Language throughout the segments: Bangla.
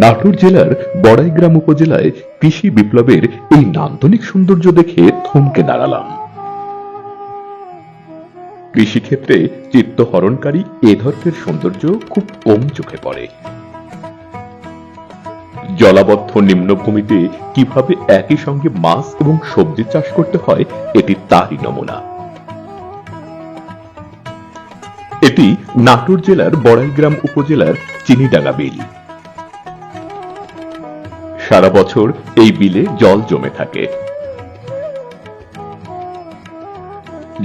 নাটোর জেলার বড়াইগ্রাম উপজেলায় কৃষি বিপ্লবের এই নান্দনিক সৌন্দর্য দেখে থমকে দাঁড়ালাম। কৃষিক্ষেত্রে চিত্তহরণকারী এ ধরনের সৌন্দর্য খুব কম চোখে পড়ে। জলাবদ্ধ নিম্নভূমিতে কীভাবে একই সঙ্গে মাছ এবং সবজি চাষ করতে হয়, এটি তারই নমুনা। এটি নাটোর জেলার বড়াইগ্রাম উপজেলার চিনিডাঙ্গা বিল। বছর এই বিলে জল জমে থাকে।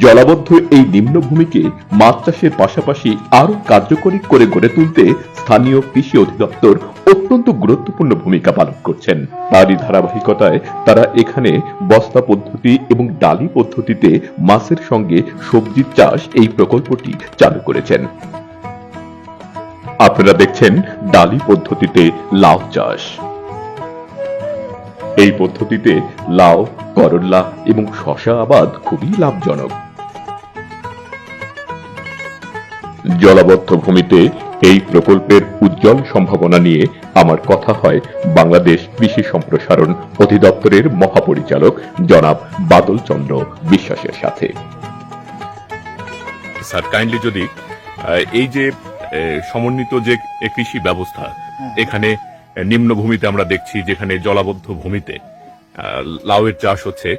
জলাবদ্ধ এই নিম্নভূমিকে মাছ চাষের পাশাপাশি আরও কার্যকরী করে গড়ে তুলতে স্থানীয় কৃষি অধিদপ্তর অত্যন্ত গুরুত্বপূর্ণ ভূমিকা পালন করছেন। তারই ধারাবাহিকতায় তারা এখানে বস্তা পদ্ধতি এবং ডালি পদ্ধতিতে মাছের সঙ্গে সবজির চাষ এই প্রকল্পটি চালু করেছেন। আপনারা দেখছেন ডালি পদ্ধতিতে লাউ চাষ। এই পদ্ধতিতে লাউ করল্লা এবং শশা আবাদ খুবই লাভজনক। জলাবদ্ধ ভূমিতে এই প্রকল্পের উজ্জ্বল সম্ভাবনা নিয়ে আমার কথা হয় বাংলাদেশ কৃষি সম্প্রসারণ অধিদপ্তরের মহাপরিচালক জনাব বাদল চন্দ্র বিশ্বাসের সাথে। স্যার কাইন্ডলি যদি আহ, এই যে আহ, সমন্বিত যে কৃষি ব্যবস্থা এখানে নিম্নভূমিতে আমরা দেখছি যেখানে জলাবদ্ধ ভূমিতে লাউয়ের চাষ হচ্ছে।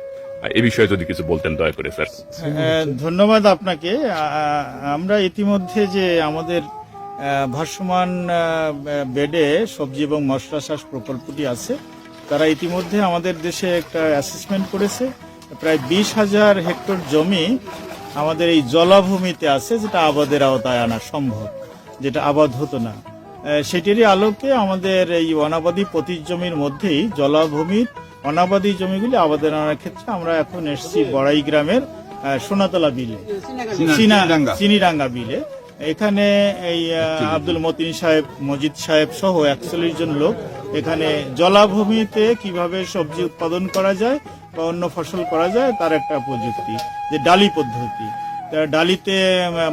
এ বিষয়ে যদি কিছু বলতেন দয়া করে স্যার। হ্যাঁ, ধন্যবাদ আপনাকে। আমরা ইতিমধ্যে যে আমাদের ভাসমান বেডে সবজি এবং মশলা চাষ প্রকল্পটি আছে তারা ইতিমধ্যে আমাদের দেশে একটা অ্যাসেসমেন্ট করেছে। প্রায় বিশ হাজার হেক্টর জমি আমাদের এই জলাভূমিতে আছে যেটা আবাদের আওতায় আনা সম্ভব যেটা আবাদ হতো না। সেটিরই আলোকে আমাদের এই অনাবাদী পতির জমির মধ্যেই জলাভূমির অনাবাদী জমিগুলি আবাদের আনার ক্ষেত্রে আমরা এখন এসছি বড়াই গ্রামের সোনাতলা বিলে। চিনা- চিনিডাঙ্গা বিলে। এখানে এই আব্দুল মতিন সাহেব মজিদ সাহেব সহ একচল্লিশ জন লোক এখানে জলাভূমিতে কীভাবে সবজি উৎপাদন করা যায় বা অন্য ফসল করা যায় তার একটা প্রযুক্তি যে ডালি পদ্ধতি। ডালিতে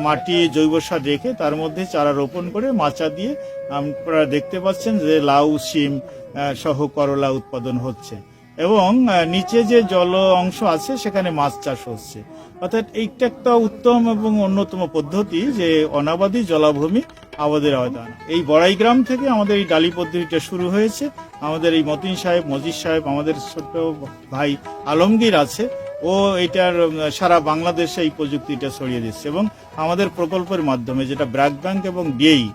মাটি জৈব সার রেখে তার মধ্যে চারা রোপণ করে মাচা দিয়ে আপনারা দেখতে পাচ্ছেন যে লাউ আহ, সহ করলা উৎপাদন হচ্ছে। এবং নিচে যে জল অংশ আছে সেখানে মাছ চাষ হচ্ছে। অর্থাৎ এইটা একটা উত্তম এবং অন্যতম পদ্ধতি যে অনাবাদী জলাভূমি আবাদের আয়দান। এই বড়াই গ্রাম থেকে আমাদের এই ডালি পদ্ধতিটা শুরু হয়েছে। আমাদের এই মতিন সাহেব মজিদ সাহেব আমাদের ছোট ভাই আলমগীর আছে। ও এটার সারা বাংলাদেশে এই প্রযুক্তিটা ছড়িয়ে দিচ্ছে এবং আমাদের প্রকল্পের মাধ্যমে যেটা ব্র্যাক ব্যাংক এবং ডিএই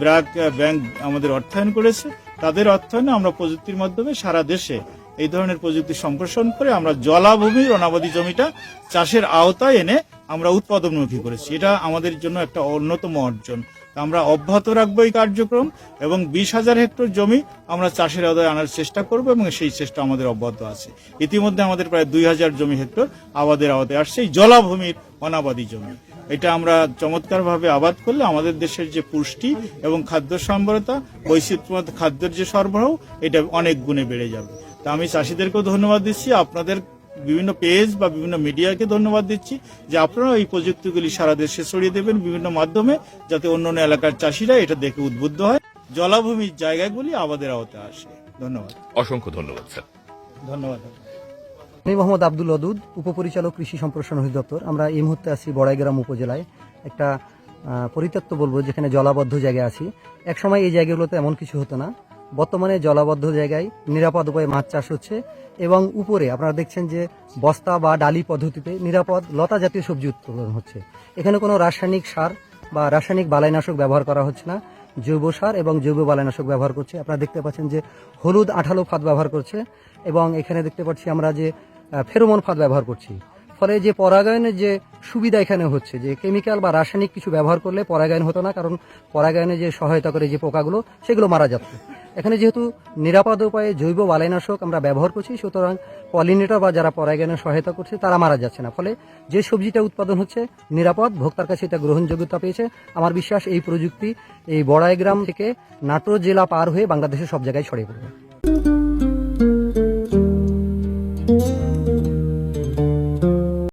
ব্র্যাক ব্যাংক আমাদের অর্থায়ন করেছে, তাদের অর্থায়নে আমরা প্রযুক্তির মাধ্যমে সারা দেশে এই ধরনের প্রযুক্তি সম্প্রসারণ করে আমরা জলাভূমির অনাবাদী জমিটা চাষের আওতায় এনে আমরা উৎপাদনমুখী করেছি। এটা আমাদের জন্য একটা অন্যতম অর্জন। আমরা অব্যাহত রাখব এই কার্যক্রম এবং বিশ হাজার হেক্টর জমি আমরা চাষের আওতায় আনার চেষ্টা করব এবং সেই চেষ্টা আমাদের অব্যাহত আছে। ইতিমধ্যে আমাদের প্রায় দুই হাজার জমি হেক্টর আবাদের আওতায় আসছে, এই জলাভূমির অনাবাদী জমি। এটা আমরা চমৎকারভাবে আবাদ করলে আমাদের দেশের যে পুষ্টি এবং খাদ্য সম্বরতা বৈচিত্র্য খাদ্যের যে সরবরাহ, এটা অনেক গুণে বেড়ে যাবে। তা আমি চাষিদেরকেও ধন্যবাদ দিচ্ছি, আপনাদের বিভিন্ন পেজ বা বিভিন্ন মিডিয়াকে ধন্যবাদ দিচ্ছি যে আপনারা এই প্রযুক্তিগুলি সারা দেশে ছড়িয়ে দেবেন বিভিন্ন মাধ্যমে যাতে অন্য অন্য এলাকার চাষিরা এটা দেখে উদ্বুদ্ধ হয়। জলাভূমির জায়গাগুলি আমাদের আওতায় আসে। ধন্যবাদ। অসংখ্য ধন্যবাদ স্যার। ধন্যবাদ। আমি মোহাম্মদ আব্দুল ওদুদ উপপরিচালক কৃষি সম্প্রসারণ অধিদপ্তর। আমরা এই মুহূর্তে আছি বড়াইগ্রাম উপজেলায়। একটা পরিত্যক্ত বলব যেখানে জলাবদ্ধ জায়গায় আছি। একসময় এই জায়গাগুলোতে এমন কিছু হতো না। বর্তমানে জলাবদ্ধ জায়গায় নিরাপদ উপায়ে মাছ চাষ হচ্ছে এবং উপরে আপনারা দেখছেন যে বস্তা বা ডালি পদ্ধতিতে নিরাপদ লতা জাতীয় সবজি উৎপাদন হচ্ছে। এখানে কোনো রাসায়নিক সার বা রাসায়নিক বালাইনাশক ব্যবহার করা হচ্ছে না। জৈব সার এবং জৈব বালাইনাশক ব্যবহার করছে। আপনারা দেখতে পাচ্ছেন যে হলুদ আঠালো ফাঁদ ব্যবহার করছে এবং এখানে দেখতে পাচ্ছি আমরা যে ফেরোমন ফাঁদ ব্যবহার করছি। ফলে যে পরাগায়নের যে সুবিধা এখানে হচ্ছে যে কেমিক্যাল বা রাসায়নিক কিছু ব্যবহার করলে পরাগায়ন হতো না কারণ পরাগায়নে যে সহায়তা করে যে পোকাগুলো, সেগুলো মারা যেত এখানে যেহেতু নিরাপদ উপায়ে জৈব বালাইনাশক আমরা ব্যবহার করছি, সুতরাং পলিনেটর বা যারা পরাগায়নে সহায়তা করছে তারা মারা যাচ্ছে না। ফলে যে সবজিটা উৎপাদন হচ্ছে নিরাপদ, ভোক্তার কাছে এটা গ্রহণযোগ্যতা পেয়েছে। আমার বিশ্বাস এই প্রযুক্তি এই বড়াইগ্রাম থেকে নাটোর জেলা পার হয়ে বাংলাদেশের সব জায়গায় ছড়িয়ে পড়বে।